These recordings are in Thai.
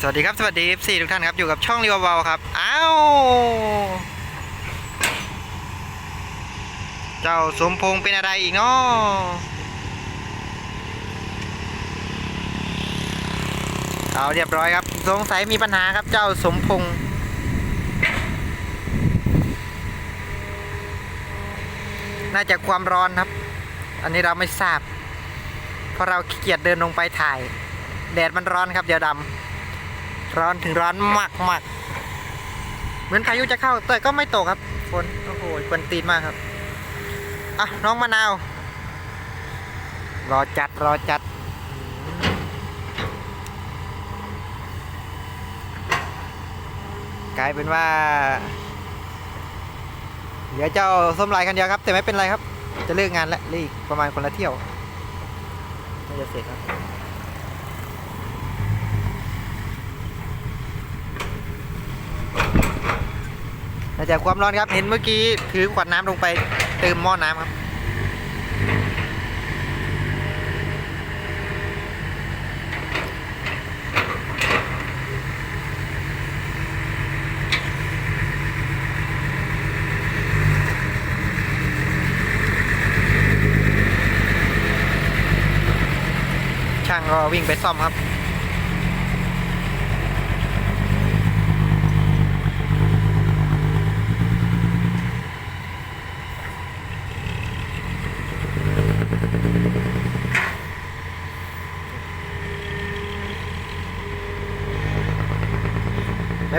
สวัสดีครับ สวัสดี FC ทุกท่านครับ อยู่กับช่องรีวเบาครับ อ้าว เจ้าสมพงษ์เป็นอะไรอีกเนาะเอาเรียบร้อยครับ สงสัยมีปัญหาครับ เจ้าสมพงษ์น่าจะความร้อนครับ อันนี้เราไม่ทราบ เพราะเราขี้เกียจเดินลงไปถ่าย แดดมันร้อนครับเดี๋ยวดำ ร้อนถึงร้อนมากมากเหมือนพายุจะเข้า แต่ก็ไม่ตกครับฝนโอ้โหคนตีนมากครับอะน้องมะนาว รอจัดรอจัดกลายเป็นว่าเหลือเจ้าส้มลายคันเดียวครับ แต่ไม่เป็นไรครับ จะเลิกงานแล้วเหลืออีกประมาณคนละเที่ยวน่าจะเสร็จครับ มาจากความร้อนครับ เห็นเมื่อกี้ถือขวดน้ำลงไปเติมหม้อน้ำครับ ช่างก็วิ่งไปซ่อมครับ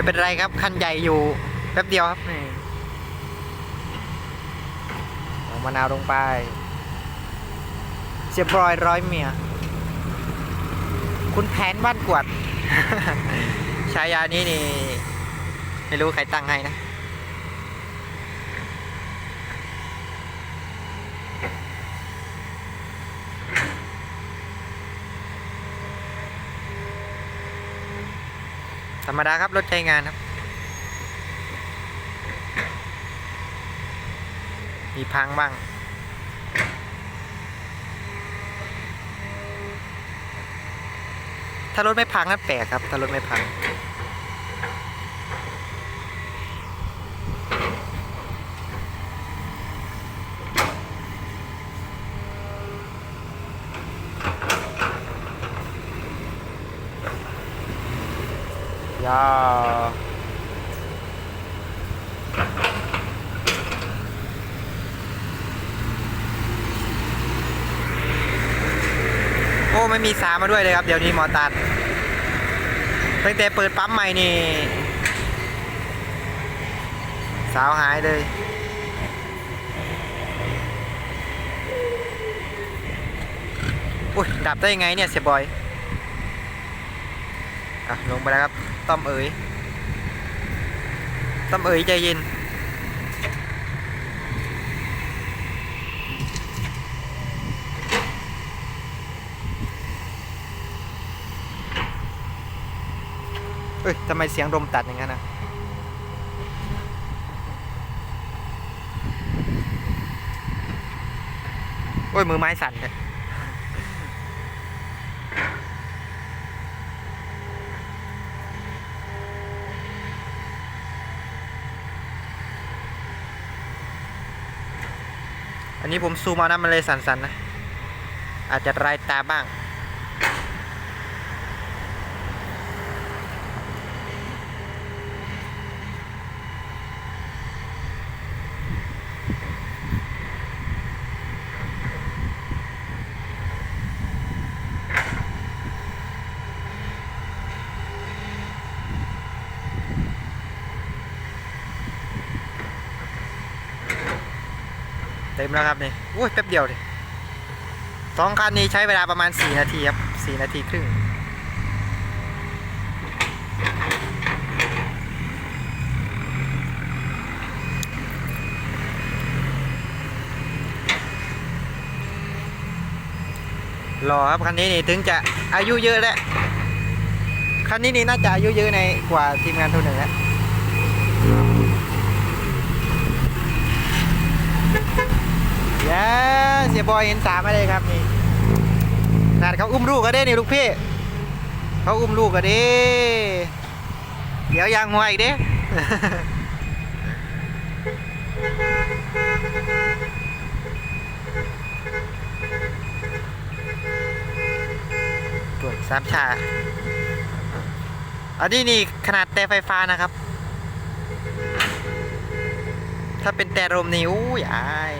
เป็นไรครับ คันใหญ่อยู่แป๊บเดียวครับนี่เอามะนาวลงไปเสียบรอยร้อยเมีย คุณแผนบ้านกวดฉายานี้นี่ ไม่รู้ใครตั้งให้นะ ธรรมดาครับ รถใช้งานครับ มีพังบ้าง ถ้ารถไม่พังนั่นแปลกครับ ถ้ารถไม่พัง ยาโอ้ไม่มีสามาด้วยเลยครับ เดี๋ยวนี้หมอตัดตั้งแต่เปิดปั๊มใหม่นี่ สาวหายเลยอุ้ยดับได้ยังไงเนี่ยเสียบอย อะลงไปแล้วครับต้อมเอ๋ยต้อมเอ๋ยใจเย็นเอ้ยทำไมเสียงลมตัดอย่างนั้นนะโอ้ยมือไม้สั่นเลย อันนี้ผมซูมเอานะมันเลยสั่นๆนะ อาจจะรายตาบ้าง มแล้วครับนี่อุ้ยแป๊บเดียวเลยสองคันนี้ใช้เวลาประมาณ 4 นาทีครับ4นาทีครึ่งรอครับคันนี้นี่ถึงจะอายุเยอะแล้วคันนี้นี่น่าจะอายุเยอะในกว่าทีมงานทุนหนึ่งแล้ว เย้เสียบอยเห็นสามมาเลยครับนี่ขนาดเขาอุ้มลูกก็ได้นี่ลูกพี่เขาอุ้มลูกกันดิเดี๋ยวยางหัวอีกดิตรวจสามชาอันนี้นี่ขนาดแต่ไฟฟ้านะครับ ถ้าเป็นแต่ลมนี่อู้ยอาย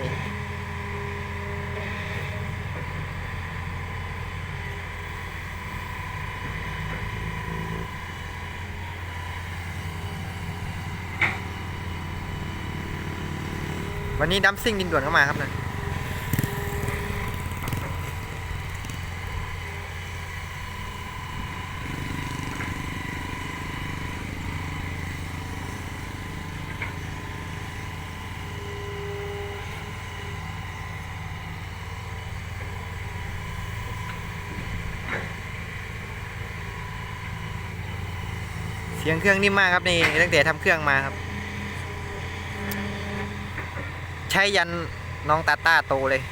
วันนี้ดัมซิ่งดินด่วนเข้ามาครับนะเสียงเครื่องนิ่มมากครับนี่ตั้งแต่ทำเครื่องมาครับ ใช้ยันน้องตาต้าโตเลย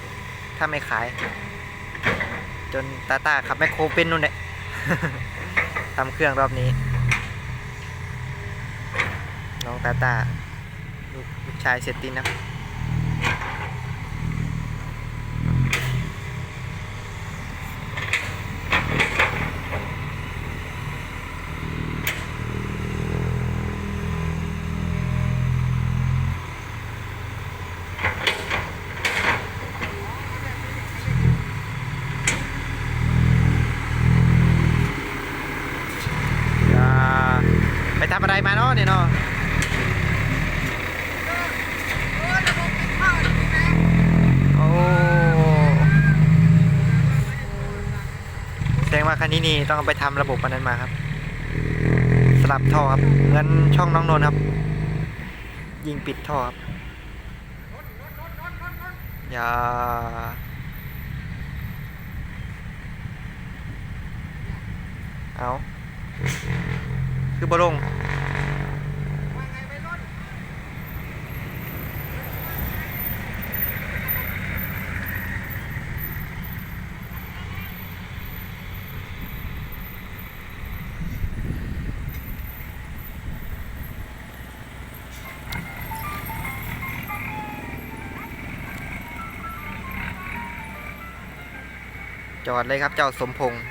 ถ้าไม่ขาย จนตาต้าขับแมคโครเป็นนู่นเนี่ยทำเครื่องรอบนี้ น้องตาต้าลูกลูกชายเซตตินนะครับ อ่าไปทำอะไรมา เนี่ยเนาะโอ้แสดงว่าคันนี้นี่ต้องเอาไปทำระบบอันนั้นมาครับ สลับท่อครับเหมือนช่องน้องนนครับ ยิงปิดท่อครับอย่าเอา คือบอลง จอดเลยครับเจ้าสมพงษ์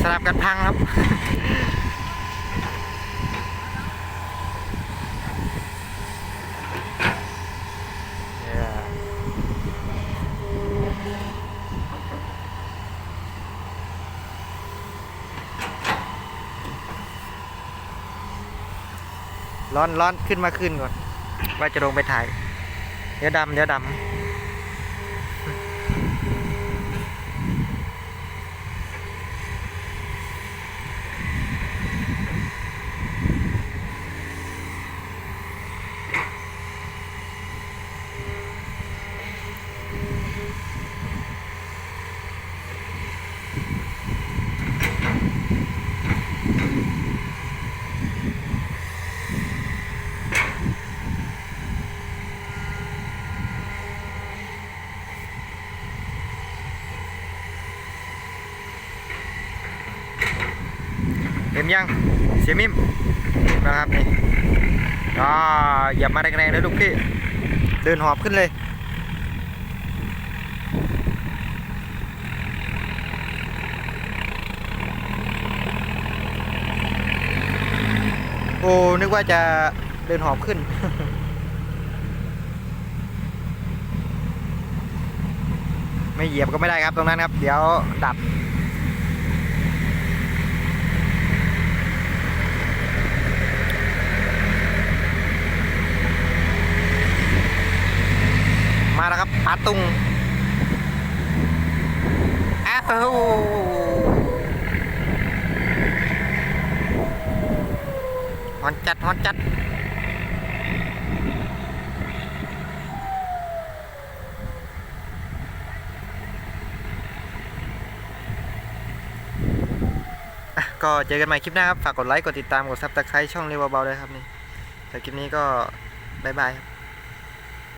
สลับกันพังครับ ร้อนร้อนขึ้นมาขึ้นก่อน ว่าจะลงไปถ่าย เดี๋ยวดำเดี๋ยวดำ เต็มยังเสียมิมนะครับนี่อ่าอย่ามาแรงๆเลยลูกพี่เดินหอบขึ้นเลยโอ้นึกว่าจะเดินหอบขึ้น ไม่เหยียบก็ไม่ได้ครับตรงนั้นครับ เดี๋ยวดับ มาแล้วครับปา ตุงอ้าวฮอนจัดฮอนจัดก็เจอกันใหม่คลิปหน้าครับ ฝากกดไลค์ กดติดตาม กดซับสไครต์ช่องเรียวเบาๆด้วยครับนี่แต่คลิปนี้ก็บายบายครับ